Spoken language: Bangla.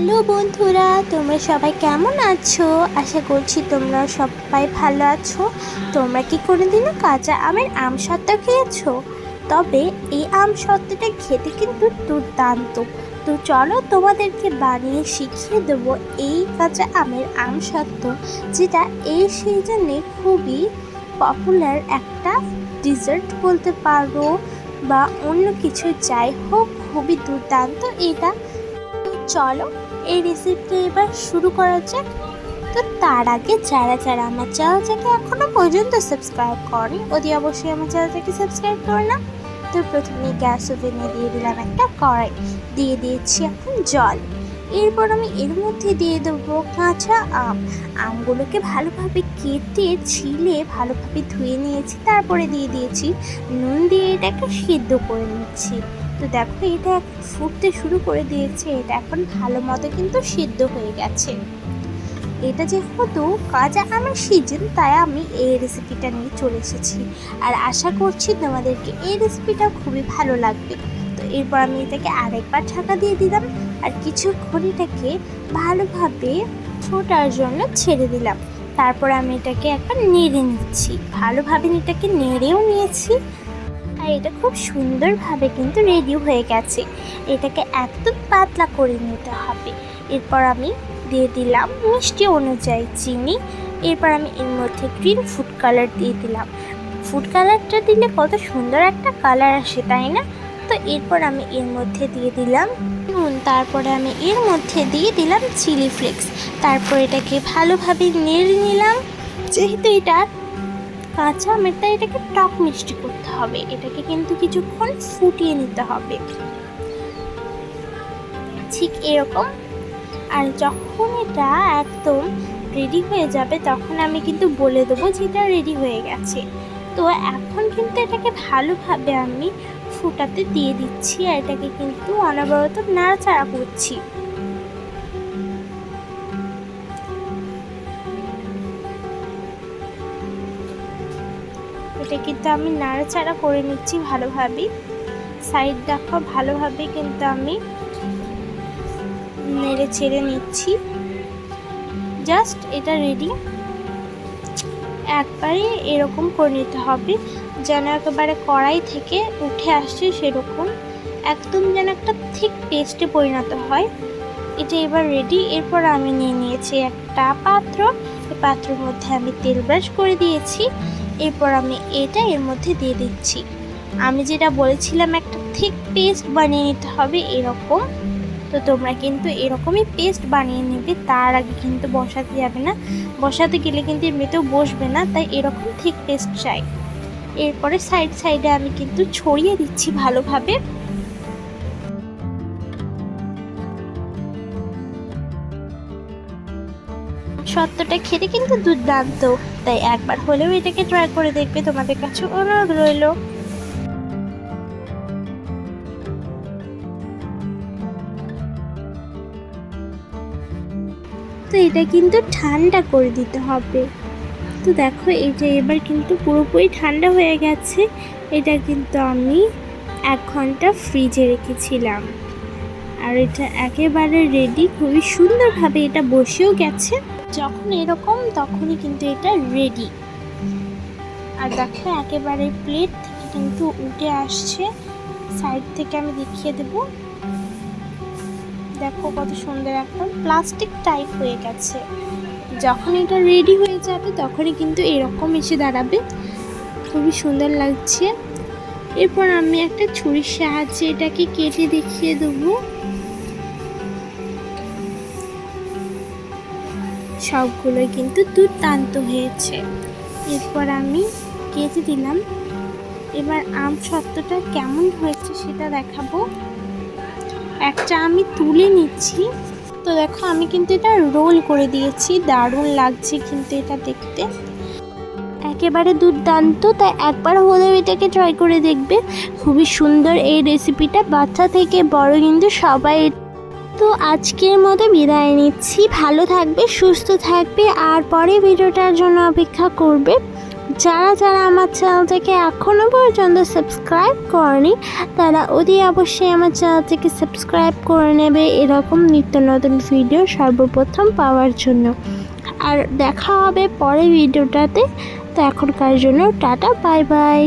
হ্যালো বন্ধুরা, তোমরা সবাই কেমন আছো? আশা করছি তোমরা সবাই ভালো আছো। তোমরা কি কোনোদিনও কাঁচা আমের আম সত্ত্বা খেয়েছো? তবে এই আম সত্ত্বাটা খেতে কিন্তু দুর্দান্ত। তো চলো তোমাদেরকে বানিয়ে শিখিয়ে দেবো এই কাঁচা আমের আম সত্ত্ব, যেটা এই সিজনে খুবই পপুলার একটা ডিজার্ট বলতে পারো বা অন্য কিছু। যাই হোক, খুবই দুর্দান্ত এটা। চলো, এই রেসিপিটা এবার শুরু করা যাক। তো তার আগে যারা যারা আমার চ্যানেলটাকে এখনও পর্যন্ত সাবস্ক্রাইব করে অতি অবশ্যই আমার চ্যানেলটাকে সাবস্ক্রাইব করে না তো প্রথমে গ্যাস ওভেনে দিয়ে দিলাম একটা কড়াই। দিয়ে দিয়েছি এখন জল। এরপর আমি এর মধ্যে দিয়ে দেবো কাঁচা আম। আমগুলোকে ভালোভাবে কেটে, ছিলে ভালোভাবে ধুয়ে নিয়েছি। তারপরে দিয়ে দিয়েছি নুন দিয়ে এটাকে সিদ্ধ করে নিচ্ছি। তো দেখো, এটা ফুটতে শুরু করে দিয়েছে। এটা এখন ভালো মতো কিন্তু সিদ্ধ হয়ে গেছে। এটা যেহেতু কাঁচা আমের সিজন, তাই আমি এই রেসিপিটা নিয়ে চলে এসেছি। আর আশা করছি তোমাদেরকে এই রেসিপিটা খুবই ভালো লাগবে। তো এরপর আমি এটাকে আরেকবার ঢাকা দিয়ে দিলাম। আর কিছুক্ষণ এটাকে ভালোভাবে ফোটার জন্য ছেড়ে দিলাম। তারপর আমি এটাকে একবার নেড়ে নিচ্ছি। ভালোভাবে এটাকে নেড়েও নিয়েছি। এটা খুব সুন্দরভাবে কিন্তু রেডি হয়ে গেছে। এটাকে একদম পাতলা করে নিতে হবে। এরপর আমি দিয়ে দিলাম মিষ্টি অনুযায়ী চিনি। এরপর আমি এর মধ্যে গ্রিন ফুড কালার দিয়ে দিলাম। ফুড কালারটা দিলে কত সুন্দর একটা কালার আসে, তাই না? তো এরপর আমি এর মধ্যে দিয়ে দিলাম নুন। তারপরে আমি এর মধ্যে দিয়ে দিলাম চিলি ফ্লেক্স তারপর এটাকে ভালোভাবে নেড়ে নিলাম। যেহেতু এটা কাঁচা আমেরটা এটাকে টক মিষ্টি করতে হবে। এটাকে কিন্তু কিছুক্ষণ ফুটিয়ে নিতে হবে। ঠিক এরকম। আর যখন এটা একদম রেডি হয়ে যাবে, তখন আমি কিন্তু বলে দেবো যে এটা রেডি হয়ে গেছে। তো এখন কিন্তু এটাকে ভালোভাবে আমি ফুটাতে দিয়ে দিচ্ছি আর এটাকে কিন্তু অনবরত নাড়াচাড়া করছি। এটা কিন্তু আমি নাড়াচাড়া করে নিচ্ছি ভালোভাবে। সাইড দেখো ভালোভাবে কিন্তু আমি নেড়ে ছেড়ে নিচ্ছি। জাস্ট এটা রেডি একবারে এরকম করে নিতে হবে, যেন একেবারে কড়াই থেকে উঠে আসছে সেরকম। একদম যেন একটা ঠিক পেস্টে পরিণত হয়। এটা এবার রেডি এরপর আমি নিয়ে নিয়েছি একটা পাত্র। পাত্রের মধ্যে আমি তেল ব্রাশ করে দিয়েছি। এরপর আমি এটা এর মধ্যে দিয়ে দিচ্ছি। আমি যেটা বলেছিলাম, একটা থিক পেস্ট বানিয়ে নিতে হবে এরকম। তো তোমরা কিন্তু এরকমই পেস্ট বানিয়ে নেবে, তার আগে কিন্তু বসাতে যাবে না। বসাতে গেলে কিন্তু এমনিতেও বসবে না, তাই এরকম থিক পেস্ট চাই। এরপরে সাইড সাইডে আমি কিন্তু ছড়িয়ে দিচ্ছি ভালোভাবে। সত্যটা খেতে কিন্তু দুর্দান্ত। তাই একবার হলেও এটাকে ট্রাই করে দেখবে তোমাদের কাছে অনুরোধ রইল। তো এটা কিন্তু ঠান্ডা করে দিতে হবে। তো দেখো এটা এবার কিন্তু পুরোপুরি ঠান্ডা হয়ে গেছে। এটা কিন্তু আমি এক ঘণ্টা ফ্রিজে রেখেছিলাম। আর এটা একেবারে রেডি খুবই সুন্দরভাবে এটা বসেও গেছে। যখন এরকম, তখনই কিন্তু এটা রেডি আর দেখো, একেবারে প্লেট থেকে কিন্তু উঠে আসছে। সাইড থেকে আমি দেখিয়ে দেবো। দেখো কত সুন্দর একটা প্লাস্টিক টাইপ হয়ে গেছে। যখন এটা রেডি হয়ে যাবে, তখনই কিন্তু এরকম এসে দাঁড়াবে। খুবই সুন্দর লাগছে। এরপর আমি একটা ছুরির সাহায্যে এটাকে কেটে দেখিয়ে দেবো। সবগুলোই কিন্তু দুর্দান্ত হয়েছে। এরপর আমি কেটে দিলাম। এবার আম সত্যটা কেমন হয়েছে সেটা দেখাবো। একটা আমি তুলে নিচ্ছি। তো দেখো, আমি কিন্তু এটা রোল করে দিয়েছি। দারুণ লাগছে কিন্তু এটা দেখতে। একেবারে দুর্দান্ত। তাই একবার হলেও এটাকে ট্রাই করে দেখবে। খুবই সুন্দর এই রেসিপিটা বাচ্চা থেকে বড় কিন্তু সবাই তো আজকের মতো বিদায় নিচ্ছি। ভালো থাকবে, সুস্থ থাকবে আর পরে ভিডিওটার জন্য অপেক্ষা করবে। যারা যারা আমার চ্যানেলটাকে এখনও পর্যন্ত সাবস্ক্রাইব করেনি, তারা অতি অবশ্যই আমার চ্যানেলটিকে সাবস্ক্রাইব করে নেবে। এরকম নিত্য নতুন ভিডিও সর্বপ্রথম পাওয়ার জন্য। আর দেখা হবে পরের ভিডিওটাতে। তো এখনকার জন্য টাটা বাই বাই